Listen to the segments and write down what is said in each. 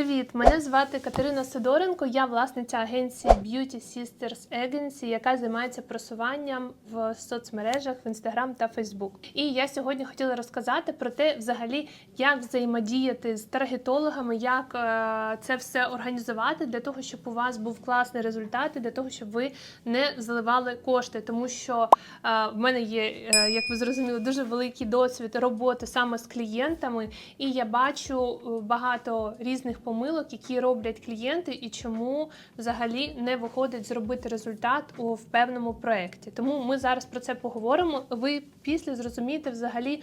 Привіт! Мене звати Катерина Сидоренко. Я власниця агенції Beauty Sisters Agency, яка займається просуванням в соцмережах в Instagram та Facebook. І я сьогодні хотіла розказати про те, взагалі, як взаємодіяти з таргетологами, як е, це все організувати для того, щоб у вас був класний результат, і для того, щоб ви не заливали кошти. Тому що е, в мене є, е, як ви зрозуміли, дуже великий досвід роботи саме з клієнтами, і я бачу багато різних помилок, які роблять клієнти, і чому взагалі не виходить зробити результат у в певному проєкті. Тому ми зараз про це поговоримо. Ви після зрозумієте взагалі,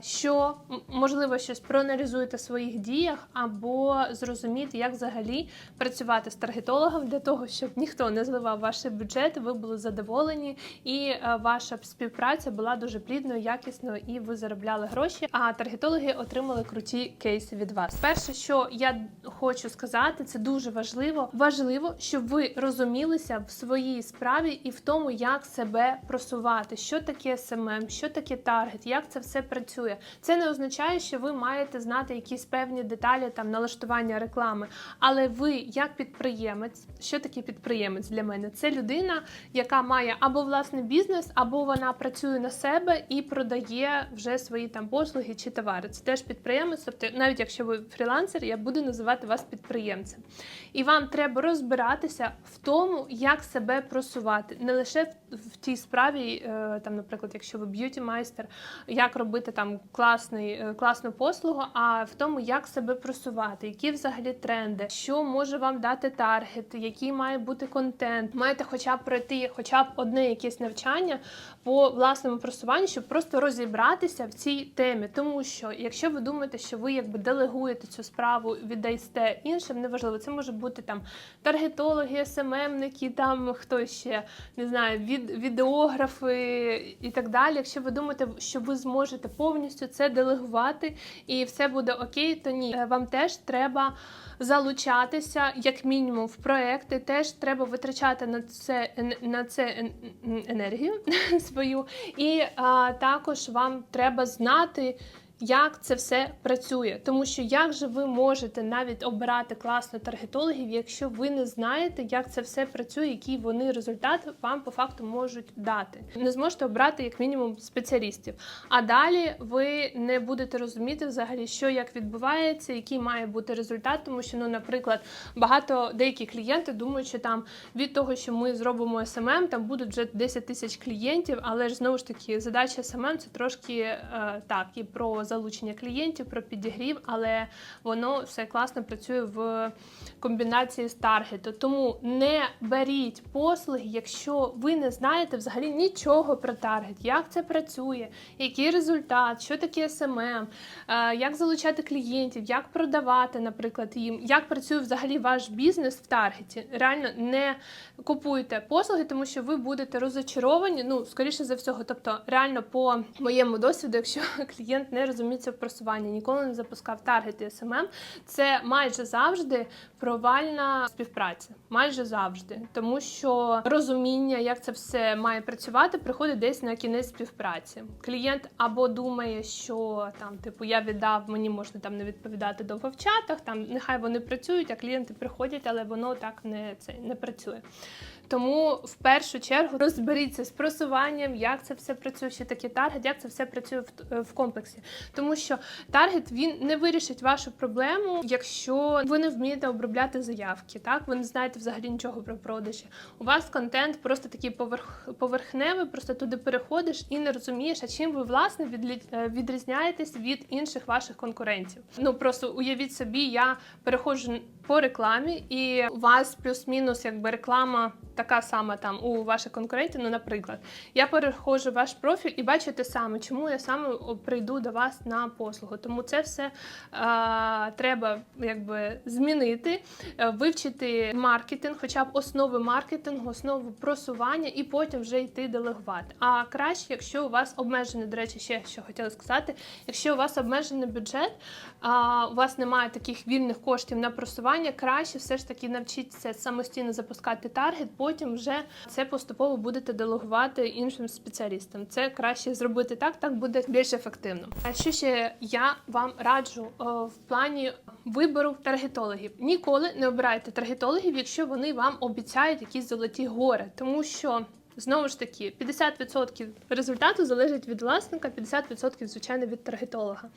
що можливо щось проаналізуєте в своїх діях, або зрозуміти, як взагалі працювати з таргетологом для того, щоб ніхто не зливав ваш бюджет, ви були задоволені, і е, ваша співпраця була дуже плідною, якісною, і ви заробляли гроші. А таргетологи отримали круті кейси від вас. Перше, що я хочу сказати, це дуже важливо. Важливо, щоб ви розумілися в своїй справі і в тому, як себе просувати, що таке SMM, що таке таргет, як це все працює. Це не означає, що ви маєте знати якісь певні деталі там налаштування реклами. Але ви, як підприємець, що таке підприємець для мене? Це людина, яка має або власний бізнес, або вона працює на себе і продає вже свої там послуги чи товари. Це теж підприємець. Тобто, навіть якщо ви фрілансер, я буду називати вас підприємцем. І вам треба розбиратися в тому, як себе просувати, не лише в, в тій справі, е, там, наприклад, якщо ви б'юті майстер, як робити там класний, е, класну послугу, а в тому, як себе просувати, які взагалі тренди, що може вам дати таргет, який має бути контент. Маєте хоча б пройти, хоча б одне якесь навчання по власному просуванню, щоб просто розібратися в цій темі. Тому що, якщо ви думаєте, що ви якби делегуєте цю справу, віддасте іншим, неважливо, це може бути там таргетологи, СММники, там хто ще не знаю, від, відеографи і так далі. Якщо ви думаєте, що ви зможете повністю це делегувати і все буде окей, то ні, Е, вам теж треба залучатися як мінімум в проекти. Теж треба витрачати на це на це ен- ен- енергію свою, і а, також вам треба знати. Як це все працює, тому що як же ви можете навіть обирати класно таргетологів, якщо ви не знаєте, як це все працює, які вони результати вам по факту можуть дати. Не зможете обрати як мінімум спеціалістів. А далі ви не будете розуміти взагалі, що як відбувається, який має бути результат, тому що, ну, наприклад, багато деякі клієнти думають, що там від того, що ми зробимо SMM, там будуть вже 10 тисяч клієнтів, але ж знову ж таки задача SMM – це трошки е, так і про залучення клієнтів, про підігрів, але воно все класно працює в комбінації з таргету. Тому не беріть послуги, якщо ви не знаєте взагалі нічого про таргет, як це працює, який результат, що таке SMM, е, як залучати клієнтів, як продавати, наприклад, їм, як працює взагалі ваш бізнес в таргеті. Реально не купуйте послуги, тому що ви будете розочаровані. Ну, скоріше за всього, тобто, реально по моєму досвіду, якщо клієнт не розуміється в просуванні, ніколи не запускав таргет і це майже завжди провальна співпраця. Майже завжди, тому що розуміння, як це все має працювати, приходить десь на кінець співпраці. Клієнт або думає, що там, типу, я віддав, мені можна там не відповідати довго в чатах, там нехай вони працюють, а клієнти приходять, але воно так не це не працює. Тому в першу чергу розберіться з просуванням, як це все працює, що таке таргет, як це все працює в, в комплексі. Тому що таргет він не вирішить вашу проблему, якщо ви не вмієте обробляти заявки. Так, ви не знаєте взагалі нічого про продажі. У вас контент просто такий поверх, поверхневий, просто туди переходиш і не розумієш, а чим ви власне відлі- е, відрізняєтесь від інших ваших конкурентів. Ну просто уявіть собі, я переходжу по рекламі, і у вас плюс-мінус якби реклама така сама там у ваших конкурентів. Ну, наприклад, я переходжу ваш профіль і бачу те саме, чому я саме прийду до вас на послугу. Тому це все е, треба якби змінити, е, вивчити маркетинг, хоча б основи маркетингу, основу просування, і потім вже йти делегувати. А краще, якщо у вас обмежений, до речі, ще що хотіла сказати, якщо у вас обмежений бюджет, а у вас немає таких вільних коштів на просування, краще все ж таки навчитися самостійно запускати таргет. Потім вже це поступово будете делегувати іншим спеціалістам. Це краще зробити так, так буде більш ефективно. А що ще я вам раджу е, в плані вибору таргетологів? Ніколи не обирайте таргетологів, якщо вони вам обіцяють якісь золоті гори, тому що. Знову ж таки, 50% результату залежить від власника, 50% звичайно від таргетолога.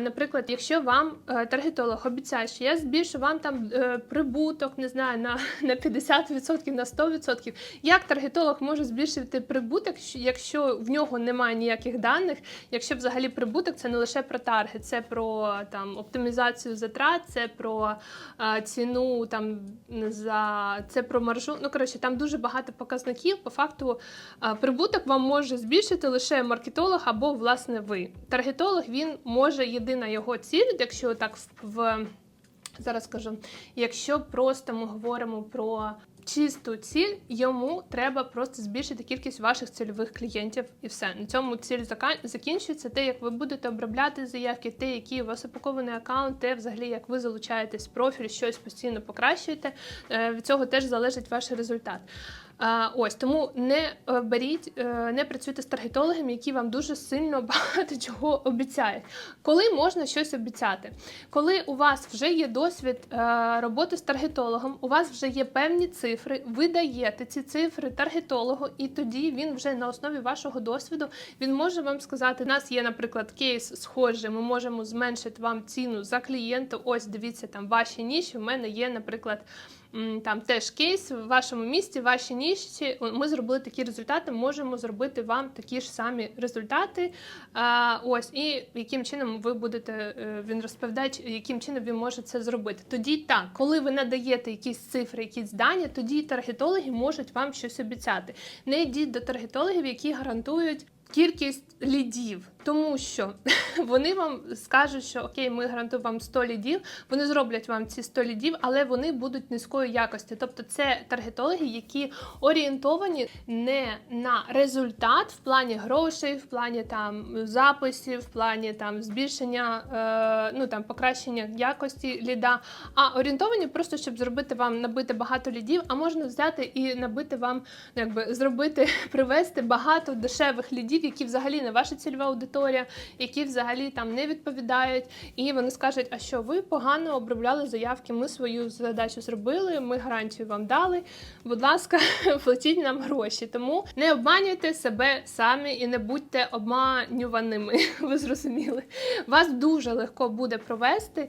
Наприклад, якщо вам е, таргетолог обіцяє, що я збільшу вам там е, прибуток, не знаю, на, на 50%, на 100%, як таргетолог може збільшити прибуток, якщо в нього немає ніяких даних, якщо взагалі прибуток це не лише про таргет, це про там оптимізацію затрат, це про е, ціну там за це про маржу. Ну коротше, там дуже багато показників. По факту е, прибуток вам може збільшити лише маркетолог або власне ви. Таргетолог він може єдина його ціль, якщо так в- зараз скажу, якщо просто ми говоримо про чисту ціль, йому треба просто збільшити кількість ваших цільових клієнтів, і все. На цьому ціль закінчується. Те, як ви будете обробляти заявки, те, який у вас упакований аккаунт, те, взагалі, як ви залучаєтесь в профіль, щось постійно покращуєте. Е, Від цього теж залежить ваш результат. Ось тому не е, беріть, е, не працюйте з таргетологами, які вам дуже сильно багато чого обіцяють. Коли можна щось обіцяти? Коли у вас вже є досвід е, роботи з таргетологом, у вас вже є певні цифри, ви даєте ці цифри таргетологу, і тоді він вже на основі вашого досвіду він може вам сказати: у нас є, наприклад, кейс схожий, ми можемо зменшити вам ціну за клієнта. Ось дивіться там ваші ніші. У мене є, наприклад. Там теж кейс в вашому місті, в вашій ніші. Ми зробили такі результати. Можемо зробити вам такі ж самі результати. Ось і яким чином ви будете е, він розповідає, яким чином він може це зробити. Тоді так, коли ви надаєте якісь цифри, якісь дані, тоді таргетологи можуть вам щось обіцяти. Не йдіть до таргетологів, які гарантують. Кількість лідів, тому що вони вам скажуть, що окей, ми гарантуємо вам 100 лідів, вони зроблять вам ці 100 лідів, але вони будуть низької якості. Тобто це таргетологи, які орієнтовані не на результат в плані грошей, в плані там записів, в плані там збільшення, е, ну там покращення якості ліда, а орієнтовані просто щоб зробити вам набити багато лідів, а можна взяти і набити вам, ну, якби зробити, привести багато дешевих лідів, які взагалі не ваша цільова аудиторія, які взагалі там не відповідають, і вони скажуть, а що ви погано обробляли заявки, ми свою задачу зробили, ми гарантію вам дали. Будь ласка, платіть нам гроші. Тому не обманюйте себе самі і не будьте обманюваними. Ви зрозуміли. Вас дуже легко буде провести.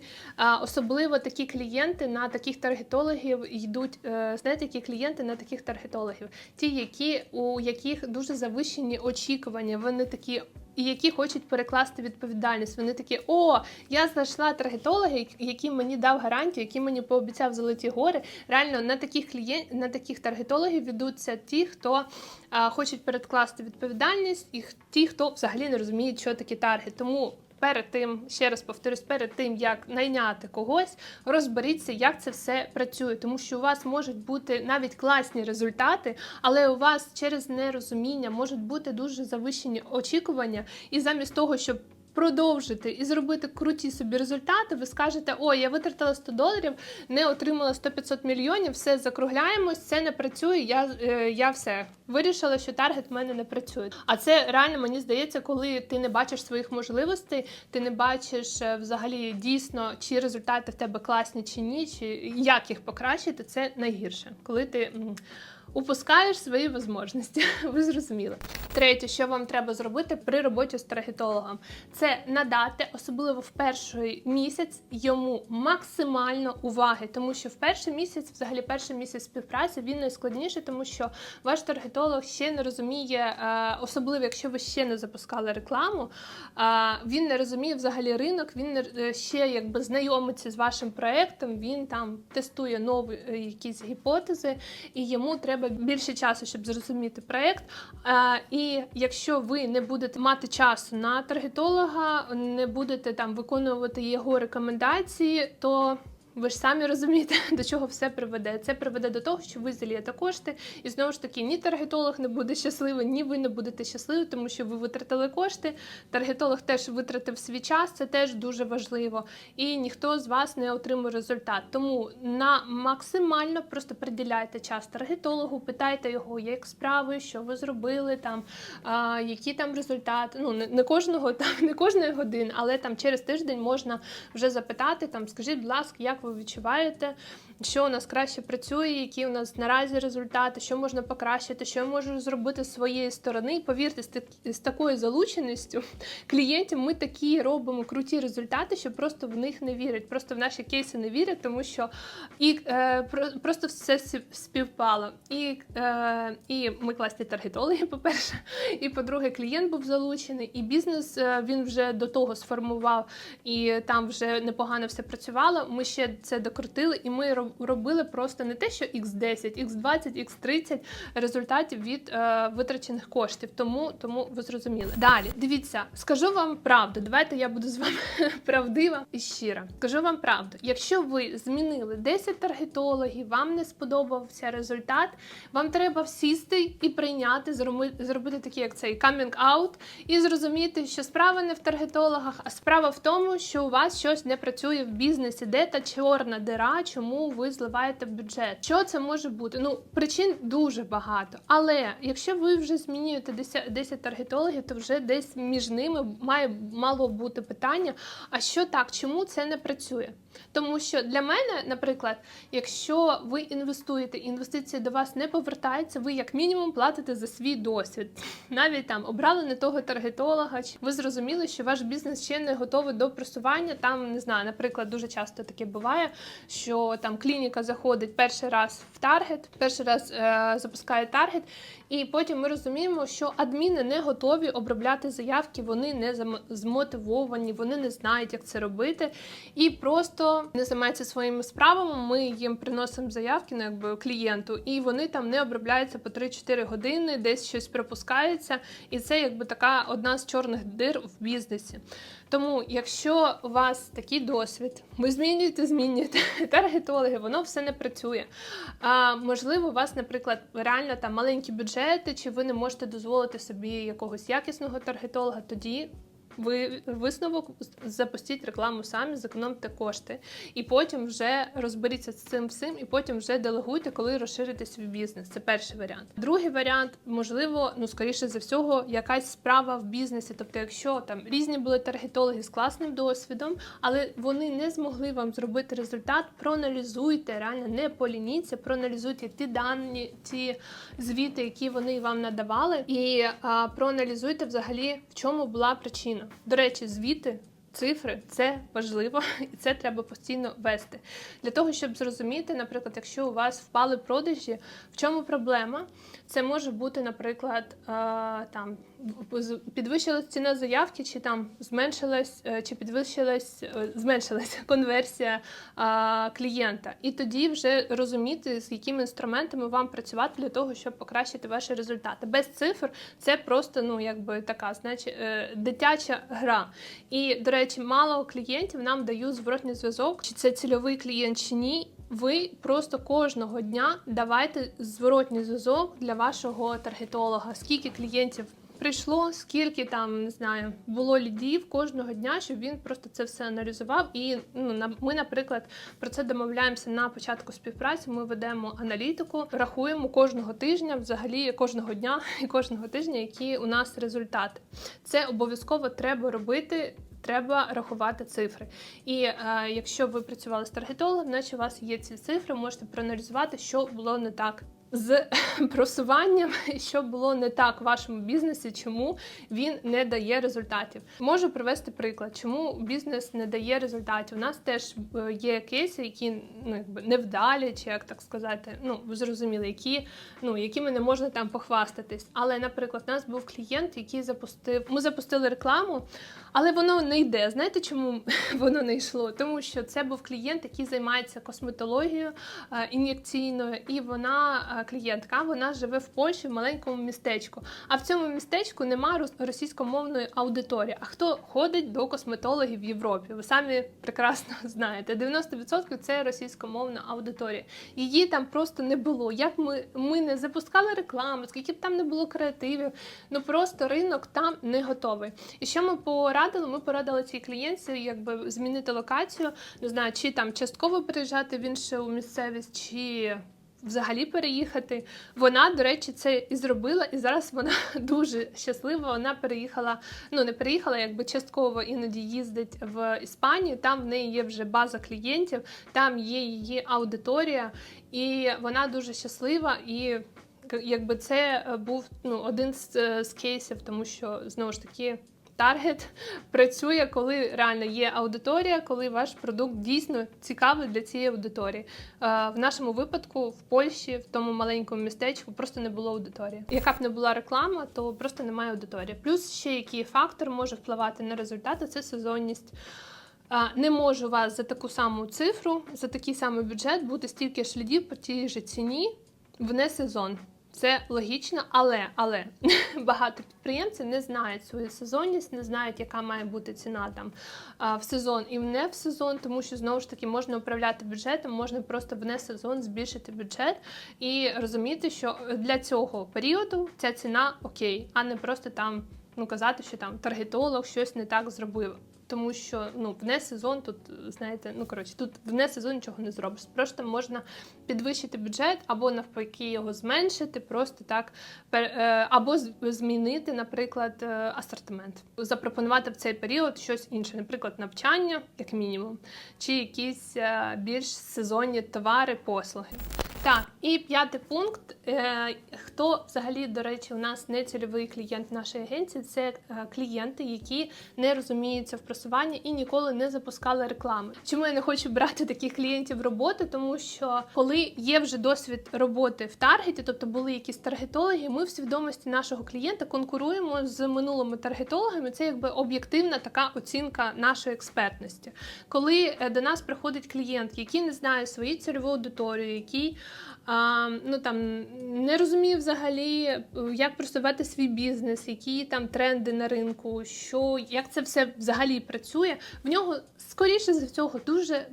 Особливо такі клієнти на таких таргетологів йдуть. е, Знаєте, які клієнти на таких таргетологів? Ті, які у яких дуже завищені очікування. Вони такі. І які хочуть перекласти відповідальність. Вони такі: о, я знайшла таргетолога, який мені дав гарантію, який мені пообіцяв золоті гори. Реально на таких клієнт, на таких таргетологів ведуться ті, хто а, хочуть перекласти відповідальність, і ті, хто взагалі не розуміє, що таке таргет. Тому перед тим, ще раз повторюсь, перед тим як найняти когось, розберіться, як це все працює, тому що у вас можуть бути навіть класні результати, але у вас через нерозуміння можуть бути дуже завищені очікування, і замість того, щоб Продовжити і зробити круті собі результати, ви скажете, ой, я витратила 100 доларів, не отримала 100-500 мільйонів, все закругляємось, це не працює. Я, е, я все вирішила, що таргет в мене не працює. А це реально мені здається, коли ти не бачиш своїх можливостей, ти не бачиш е, взагалі дійсно, чи результати в тебе класні чи ні, чи як їх покращити, це найгірше, коли ти. Упускаєш свої можливості, ви зрозуміли. Третє, що вам треба зробити при роботі з таргетологом, це надати, особливо в перший місяць, йому максимально уваги, тому що в перший місяць, взагалі, перший місяць співпраці він найскладніший, тому що ваш таргетолог ще не розуміє, е, особливо якщо ви ще не запускали рекламу, е, він не розуміє взагалі ринок, він е, ще якби знайомиться з вашим проектом, він там тестує нові якісь гіпотези, і йому треба більше часу, щоб зрозуміти проект. Е, І якщо ви не будете мати часу на таргетолога, не будете там виконувати його рекомендації, то ви ж самі розумієте, до чого все приведе. Це приведе до того, що ви залієте кошти, і знову ж таки ні таргетолог не буде щасливий, ні ви не будете щасливі, тому що ви витратили кошти. Таргетолог теж витратив свій час, це теж дуже важливо. І ніхто з вас не отримує результат. Тому на максимально просто приділяйте час таргетологу, питайте його, як справи, що ви зробили, там а, які там результати. Ну не, кожного там, не кожної години, але там через тиждень можна вже запитати. Там скажіть, будь ласка, як ви відчуваєте, що у нас краще працює, які у нас наразі результати, що можна покращити, що я можу зробити з своєї сторони. І повірте, з, так, з такою залученістю клієнтів ми такі робимо круті результати, що просто в них не вірять. Просто в наші кейси не вірять, тому що і е, про, просто все співпало. І, е, і ми класні таргетологи, по-перше, і по-друге, клієнт був залучений, і бізнес е, він вже до того сформував, і там вже непогано все працювало. Ми ще це докрутили, і ми робили просто не те, що X10, X20, X30 результатів від е, витрачених коштів. Тому, тому ви зрозуміли. Далі дивіться, скажу вам правду. Давайте я буду з вами правдива і щира. Скажу вам правду. Якщо ви змінили 10 таргетологів, вам не сподобався результат, вам треба сісти і прийняти, зроби- зробити такий, як цей coming out, і зрозуміти, що справа не в таргетологах, а справа в тому, що у вас щось не працює в бізнесі, де та чорна дира, чому ви зливаєте бюджет. Що це може бути? Ну причин дуже багато. Але якщо ви вже змінюєте 10, 10 таргетологів, то вже десь між ними має мало бути питання: а що так, чому це не працює? Тому що для мене, наприклад, якщо ви інвестуєте, і інвестиції до вас не повертаються, ви як мінімум платите за свій досвід. Навіть там обрали не того таргетолога, ви зрозуміли, що ваш бізнес ще не готовий до просування. Там не знаю, наприклад, дуже часто таке буває, що там клініка заходить перший раз в таргет, перший раз е, запускає таргет, і потім ми розуміємо, що адміни не готові обробляти заявки, вони не зам- змотивовані, вони не знають, як це робити, і просто не займаються своїми справами. Ми їм приносимо заявки ну, якби клієнту, і вони там не обробляються по 3-4 години, десь щось пропускається, і це якби така одна з чорних дир в бізнесі. Тому, якщо у вас такий досвід, ви змінюєте, змінюєте таргетологи, воно все не працює. А, можливо, у вас, наприклад, реально там маленькі бюджети, чи ви не можете дозволити собі якогось якісного таргетолога, тоді. Ви висновок запустіть рекламу самі, зекономте кошти, і потім вже розберіться з цим всім, і потім вже делегуйте, коли розширите свій бізнес. Це перший варіант. Другий варіант, можливо, ну скоріше за всього, якась справа в бізнесі. Тобто, якщо там різні були таргетологи з класним досвідом, але вони не змогли вам зробити результат, проаналізуйте, реально не полініться, проаналізуйте ті дані, ті звіти, які вони вам надавали, і а, проаналізуйте взагалі, в чому була причина. До речі, звіти. Цифри це важливо, і це треба постійно вести для того, щоб зрозуміти, наприклад, якщо у вас впали продажі, в чому проблема? Це може бути, наприклад, там підвищилась ціна заявки, чи там зменшилась, е, чи підвищилась, е, зменшилась конверсія е, клієнта. І тоді вже розуміти, з якими інструментами вам працювати для того, щоб покращити ваші результати. Без цифр це просто ну якби така, значить, е, дитяча гра. І, до речі, мало клієнтів нам дають зворотній зв'язок, чи це цільовий клієнт чи ні. Ви просто кожного дня давайте зворотній зв'язок для вашого таргетолога. Скільки клієнтів прийшло, скільки там не знаю, було лідів кожного дня, щоб він просто це все аналізував. І ну ми, наприклад, про це домовляємося на початку співпраці. Ми ведемо аналітику, рахуємо кожного тижня, взагалі кожного дня і кожного тижня, які у нас результати. Це обов'язково треба робити. Треба рахувати цифри. І е, якщо ви працювали з таргетологом, значить у вас є ці цифри, можете проаналізувати, що було не так з просуванням, що було не так в вашому бізнесі, чому він не дає результатів. Можу привести приклад, чому бізнес не дає результатів. У нас теж е, є кейси, які ну якби невдалі, чи як так сказати, ну ви зрозуміли, які ну якими не можна там похвастатись. Але, наприклад, у нас був клієнт, який запустив. Ми запустили рекламу, але воно не йде. Знаєте, чому воно не йшло? Тому що це був клієнт, який займається косметологією е, ін'єкційною, і вона е, клієнтка. Вона живе в Польщі в маленькому містечку. А в цьому містечку немає російськомовної аудиторії. А хто ходить до косметологів в Європі? Ви самі прекрасно знаєте. 90% це російськомовна аудиторія. Її там просто не було. Як ми, ми не запускали рекламу, скільки б там не було креативів, ну просто ринок там не готовий. І що ми порадили? Ми порадили цій клієнтці, якби змінити локацію, не знаю, чи там частково переїжджати в іншу місцевість, чи взагалі переїхати. Вона, до речі, це і зробила, і зараз вона дуже щаслива. Вона переїхала, ну не переїхала, якби частково іноді їздить в Іспанію. Там в неї є вже база клієнтів, там є її аудиторія, і вона дуже щаслива і. Якби це був ну один з, з кейсів, тому що знову ж таки таргет працює, коли реально є аудиторія, коли ваш продукт дійсно цікавий для цієї аудиторії. В нашому випадку в Польщі, в тому маленькому містечку, просто не було аудиторії. Яка б не була реклама, то просто немає аудиторії. Плюс ще який фактор може впливати на результати це сезонність. Не можу вас за таку саму цифру, за такий самий бюджет бути стільки ж лідів по тій же ціні в не сезон. Це логічно, але але багато підприємців не знають свою сезонність, не знають, яка має бути ціна там в сезон і не в сезон, тому що знову ж таки можна управляти бюджетом, можна просто в не сезон збільшити бюджет і розуміти, що для цього періоду ця ціна окей, а не просто там ну казати, що там таргетолог щось не так зробив тому що ну вне сезон тут, знаєте, ну коротше, тут вне сезон нічого не зробиш. Просто можна підвищити бюджет або навпаки його зменшити, просто так е, або змінити, наприклад, е, асортимент, запропонувати в цей період щось інше, наприклад, навчання, як мінімум, чи якісь е, більш сезонні товари, послуги. Так, і п'ятий пункт. Хто взагалі, до речі, у нас не цільовий клієнт нашої агенції, це клієнти, які не розуміються в просуванні і ніколи не запускали реклами. Чому я не хочу брати таких клієнтів в роботу? Тому що коли є вже досвід роботи в таргеті, тобто були якісь таргетологи, ми в свідомості нашого клієнта конкуруємо з минулими таргетологами. Це якби об'єктивна така оцінка нашої експертності. Коли е, до нас приходить клієнт, який не знає свою цільову аудиторію, який а, ну там не розумію взагалі, як просувати свій бізнес, які там тренди на ринку, що як це все взагалі працює. В нього скоріше за всього дуже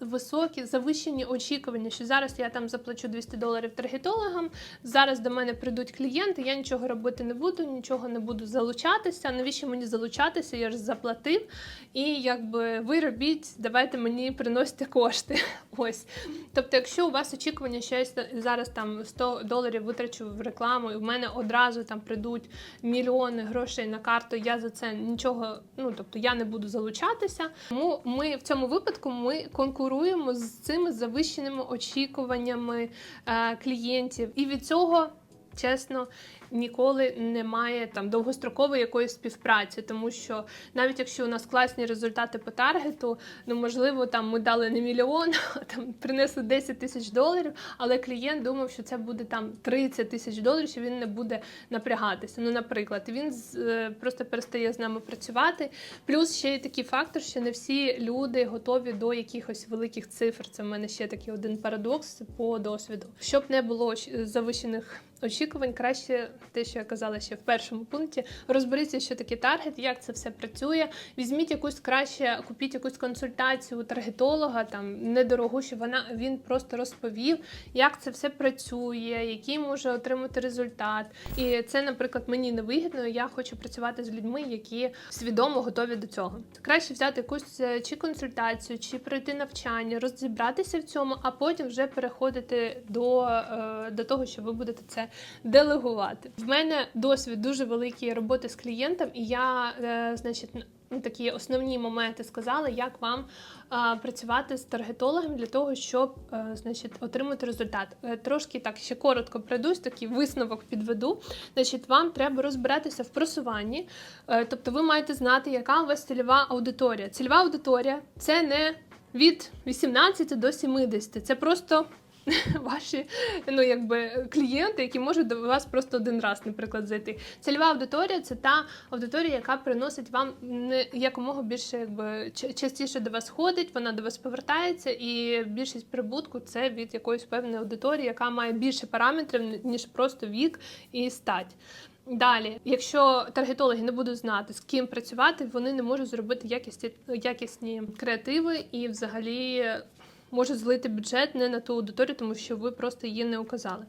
високі завищені очікування, що зараз я там заплачу 200 доларів таргетологам. Зараз до мене прийдуть клієнти, я нічого робити не буду, нічого не буду залучатися. Навіщо мені залучатися? Я ж заплатив. І якби ви робіть, давайте мені приносите кошти. Ось. Тобто, якщо у вас очікування, що я зараз там 100 доларів витрачу в рекламу, і в мене одразу там прийдуть мільйони грошей на карту, я за це нічого, ну тобто я не буду залучатися. Тому ми в цьому випадку ми конкуруємо з цими завищеними очікуваннями е, клієнтів, і від цього чесно ніколи немає там довгострокової якоїсь співпраці, тому що навіть якщо у нас класні результати по таргету, ну можливо, там ми дали не мільйон, а там принесли 10 тисяч доларів, але клієнт думав, що це буде там 30 тисяч доларів, що він не буде напрягатися. Ну, наприклад, він е, просто перестає з нами працювати. Плюс ще й такий фактор, що не всі люди готові до якихось великих цифр. Це в мене ще такий один парадокс по досвіду. Щоб не було завищених очікувань, краще те, що я казала ще в першому пункті. Розберіться, що таке таргет, як це все працює. Візьміть якусь краще, купіть якусь консультацію у таргетолога, там недорогу, щоб вона він просто розповів, як це все працює, який може отримати результат. І це, наприклад, мені не вигідно. Я хочу працювати з людьми, які свідомо готові до цього. Краще взяти якусь е, чи консультацію, чи пройти навчання, розібратися в цьому, а потім вже переходити до, е, до того, що ви будете це делегувати. В мене досвід дуже великий роботи з клієнтом, і я, е, значить, ну, такі основні моменти сказала, як вам а, працювати з таргетологом для того, щоб е, значить, отримати результат. Е, трошки так ще коротко пройдусь, такий висновок підведу. Значить, Вам треба розбиратися в просуванні, тобто ви маєте знати, яка у вас цільова аудиторія. Цільова аудиторія це не від 18 до 70. Це просто ваші ну, якби, клієнти, які можуть до вас просто один раз, наприклад, зайти. Цільова аудиторія це та аудиторія, яка приносить вам не якомога більше якби, частіше до вас ходить, вона до вас повертається, і більшість прибутку це від якоїсь певної аудиторії, яка має більше параметрів, ніж просто вік і стать. Далі, якщо таргетологи не будуть знати, з ким працювати, вони не можуть зробити якісні, якісні креативи і взагалі можуть злити бюджет не на ту аудиторію, тому що ви просто її не указали.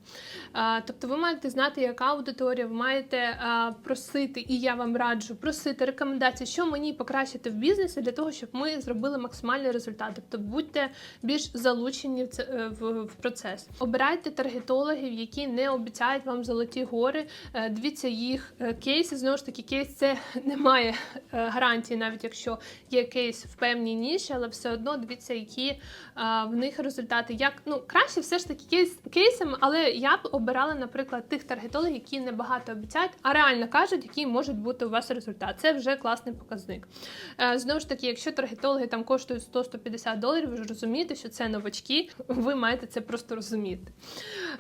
Тобто ви маєте знати, яка аудиторія, ви маєте просити, і я вам раджу просити рекомендації, що мені покращити в бізнесі для того, щоб ми зробили максимальний результат. Тобто будьте більш залучені в, це, е, в, процес. Обирайте таргетологів, які не обіцяють вам золоті гори. Е, Дивіться їх е, кейси. Знову ж таки, кейс це немає е, гарантії, навіть якщо є кейс в певній ніші, але все одно дивіться, які в них результати. Як ну краще все ж таки кейс кейсами, але я б обирала, наприклад, тих таргетологів, які не багато обіцяють, а реально кажуть, який може бути у вас результат. Це вже класний показник. Е, Знову ж таки, якщо таргетологи там коштують 100-150 доларів, ви ж розумієте, що це новачки, ви маєте це просто розуміти.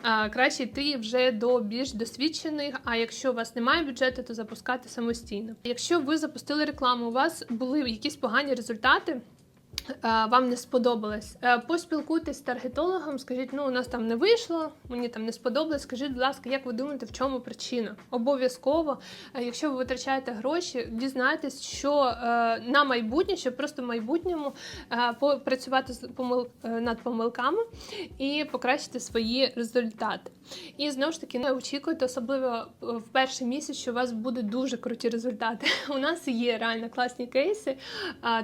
Е, Краще йти вже до більш досвідчених. А якщо у вас немає бюджету, то запускати самостійно. Якщо ви запустили рекламу, у вас були якісь погані результати. Е, Вам не сподобалось. Е, Поспілкуйтесь з таргетологом, скажіть, ну у нас там не вийшло, мені там не сподобалось. Скажіть, будь ласка, як ви думаєте, в чому причина? Обов'язково, е, якщо ви витрачаєте гроші, дізнайтесь, що на майбутнє, щоб просто в майбутньому е, над помилками і покращити свої результати. І знову ж таки, не очікуйте, особливо в перший місяць, що у вас будуть дуже круті результати. У нас є реально класні кейси,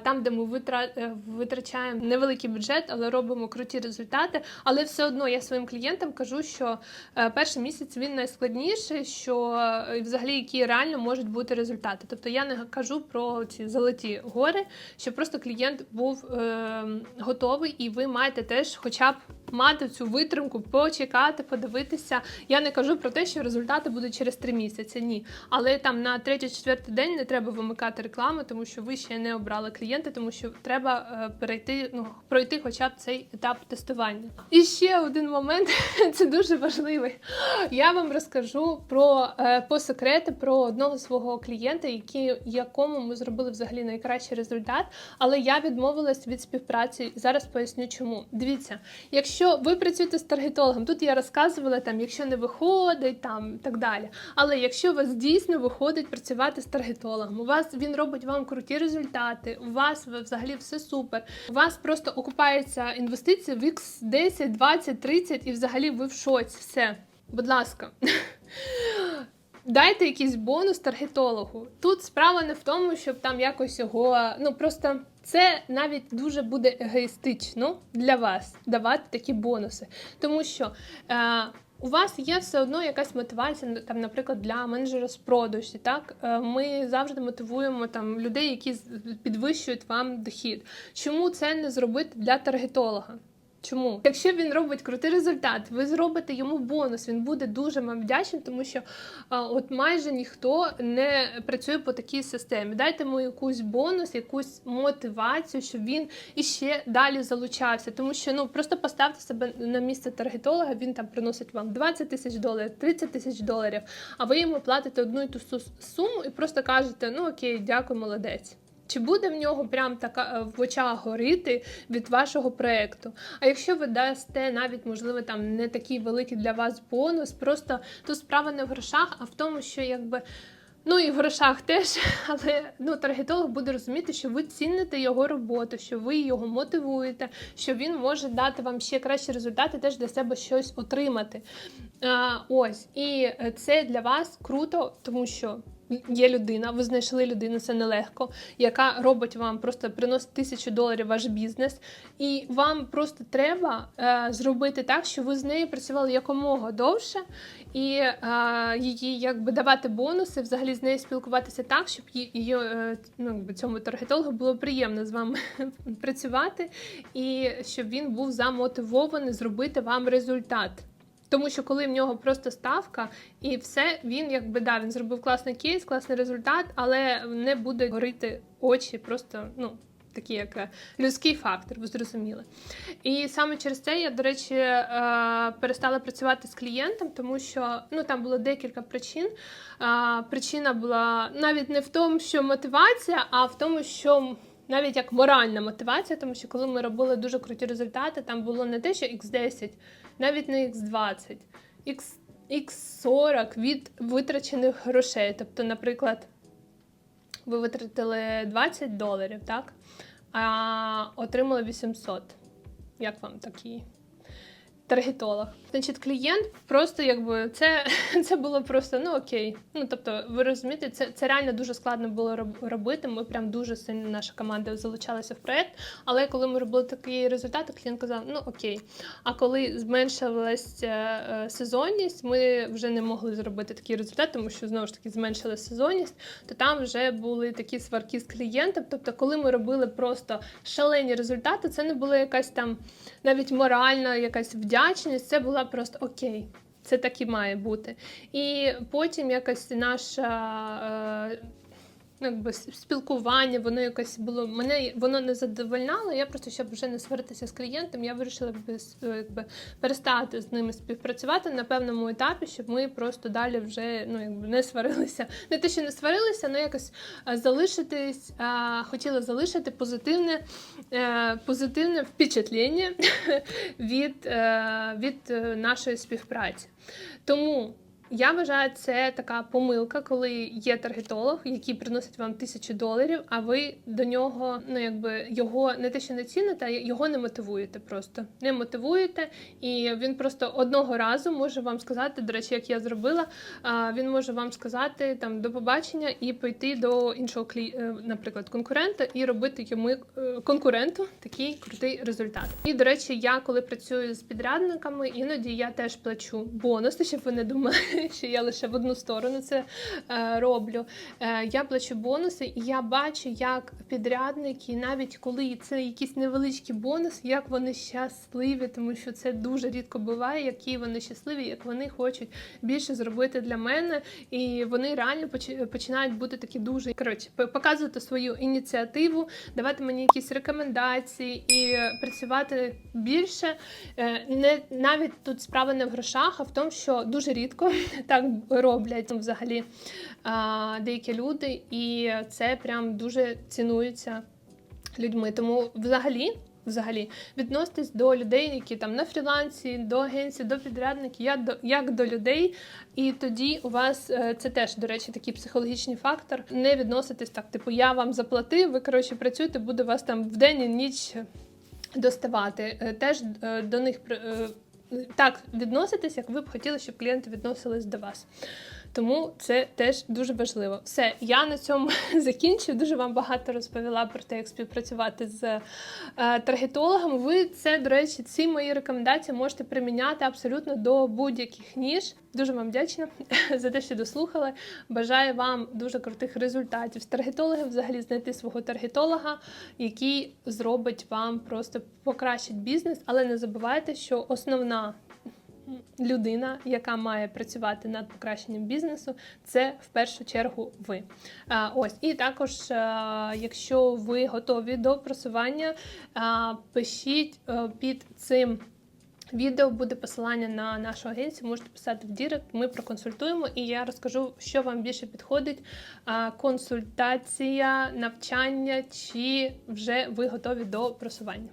там, де ми витра- е, витрачаємо невеликий бюджет, але робимо круті результати. Але все одно я своїм клієнтам кажу, що е, перший місяць він найскладніший, що е, взагалі які реально можуть бути результати. Тобто я не кажу про ці золоті гори, щоб просто клієнт був е, готовий, і ви маєте теж, хоча б мати цю витримку, почекати, подивитися. Я не кажу про те, що результати будуть через три місяці. Ні. Але там на третій-четвертий день не треба вимикати рекламу, тому що ви ще не обрали клієнта, тому що треба е, перейти, ну пройти хоча б цей етап тестування. І ще один момент, це дуже важливий. Я вам розкажу про е, по секрети про одного свого клієнта, який, якому ми зробили взагалі найкращий результат. Але я відмовилась від співпраці. Зараз поясню, чому. Дивіться, якщо ви працюєте з таргетологом, тут я розказувала там, якщо не виходить, там так далі. Але якщо у вас дійсно виходить працювати з таргетологом, у вас він робить вам круті результати, у вас взагалі все супер. У вас просто окупаються інвестиції в X 10, 20, 30 і взагалі ви в шоці. Все, будь ласка. Дайте якийсь бонус таргетологу. Тут справа не в тому, щоб там якось його. Ну просто це навіть дуже буде егоїстично для вас давати такі бонуси. Тому що е, у вас є все одно якась мотивація, там, наприклад, для менеджера з продажі. Так Е, ми завжди мотивуємо там людей, які підвищують вам дохід. Чому це не зробити для таргетолога? Чому? Якщо він робить крутий результат, ви зробите йому бонус, він буде дуже вам вдячний, тому що а, от майже ніхто не працює по такій системі. Дайте йому якусь бонус, якусь мотивацію, щоб він іще далі залучався. Тому що ну просто поставте себе на місце таргетолога, він там приносить вам 20 тисяч доларів, 30 тисяч доларів, а ви йому платите одну і ту су- суму і просто кажете: ну окей, дякую, молодець. Чи буде в нього прям така е, в очах горіти від вашого проекту? А якщо ви дасте навіть, можливо, там не такий великий для вас бонус, просто тут справа не в грошах, а в тому, що якби. Ну і в грошах теж, але ну таргетолог буде розуміти, що ви ціните його роботу, що ви його мотивуєте, що він може дати вам ще кращі результати, теж для себе щось отримати. А, ось, і е, це для вас круто, тому що є людина, ви знайшли людину, це нелегко, яка робить вам просто приносить тисячу доларів ваш бізнес, і вам просто треба е, зробити так, щоб ви з нею працювали якомога довше, і е, її якби давати бонуси, взагалі з нею спілкуватися так, щоб її, е, ну, цьому таргетологу було приємно з вами працювати, і щоб він був замотивований зробити вам результат. Тому що коли в нього просто ставка і все, він якби да, він зробив класний кейс, класний результат, але не буде горити очі просто ну. такий як е, людський фактор, ви зрозуміли. І саме через це я, до речі, е, перестала працювати з клієнтом, тому що ну там було декілька причин. Е, Причина була навіть не в тому, що мотивація, а в тому, що. Навіть як моральна мотивація, тому що коли ми робили дуже круті результати, там було не те, що X10, навіть не X20, X, X40 від витрачених грошей. Тобто, наприклад, ви витратили 20 доларів, так? А отримали 800. Як вам такий таргетолог? Значить, клієнт просто якби це, це було просто ну окей. Ну тобто, ви розумієте, це, це реально дуже складно було робити. Ми прям дуже сильно наша команда залучалася в проект. Але коли ми робили такі результати, клієнт казав, ну окей. А коли зменшилася е, сезонність, ми вже не могли зробити такий результат, тому що знову ж таки зменшили сезонність, то там вже були такі сварки з клієнтом. Тобто, коли ми робили просто шалені результати, це не була якась там навіть моральна якась вдячність, це була просто окей. Це так і має бути. І потім якось наша. Е, якби спілкування, воно якось було мене воно не задовольняло. Я просто щоб вже не сваритися з клієнтом, я вирішила е, якби перестати з ними співпрацювати на певному етапі, щоб ми просто далі вже ну якби не сварилися. Не те, що не сварилися, але якось е, залишитись, е, хотіла залишити позитивне, е, позитивне впечатлення від, е, від е, нашої співпраці. Тому я вважаю, це така помилка, коли є таргетолог, який приносить вам тисячу доларів, а ви до нього, ну якби його не те, що не ціните, а його не мотивуєте просто. Не мотивуєте, і він просто одного разу може вам сказати, до речі, як я зробила, він може вам сказати там до побачення і пойти до іншого клі... е, наприклад, конкурента і робити йому е, конкуренту такий крутий результат. І до речі, я коли працюю з підрядниками, іноді я теж плачу бонуси, щоб ви не думали, що я лише в одну сторону це е, роблю. Е, я плачу бонуси, і я бачу, як підрядники, навіть коли це якийсь невеличкий бонус, як вони щасливі, тому що це дуже рідко буває, які вони щасливі, як вони хочуть більше зробити для мене, і вони реально починають бути такі дуже коротше, показувати свою ініціативу, давати мені якісь рекомендації і працювати більше. Е, Не навіть тут справа не в грошах, а в тому, що дуже рідко так роблять взагалі деякі люди, і це прям дуже цінується людьми. Тому взагалі. Взагалі, відноситесь до людей, які там на фрілансі, до агенцій, до підрядників, я до як до людей, і тоді у вас е, це теж, до речі, такий психологічний фактор. Не відноситись так, типу, я вам заплатив, ви коротше працюєте, буду вас там в день і ніч доставати. Е, Теж е, до них так відноситись, як ви б хотіли, щоб клієнти відносились до вас. Тому це теж дуже важливо. Все, я на цьому закінчую. Дуже вам багато розповіла про те, як співпрацювати з е, таргетологами. Ви це, до речі, ці мої рекомендації можете приміняти абсолютно до будь-яких ніж. Дуже вам вдячна за те, що дослухали. Бажаю вам дуже крутих результатів з таргетологів, взагалі знайти свого таргетолога, який зробить вам просто покращить бізнес, але не забувайте, що основна людина, яка має працювати над покращенням бізнесу, це в першу чергу ви. Ось і також, якщо ви готові до просування, пишіть під цим. Відео буде посилання на нашу агенцію. Можете писати в Дірект, ми проконсультуємо, і я розкажу, що вам більше підходить: консультація, навчання, чи вже ви готові до просування.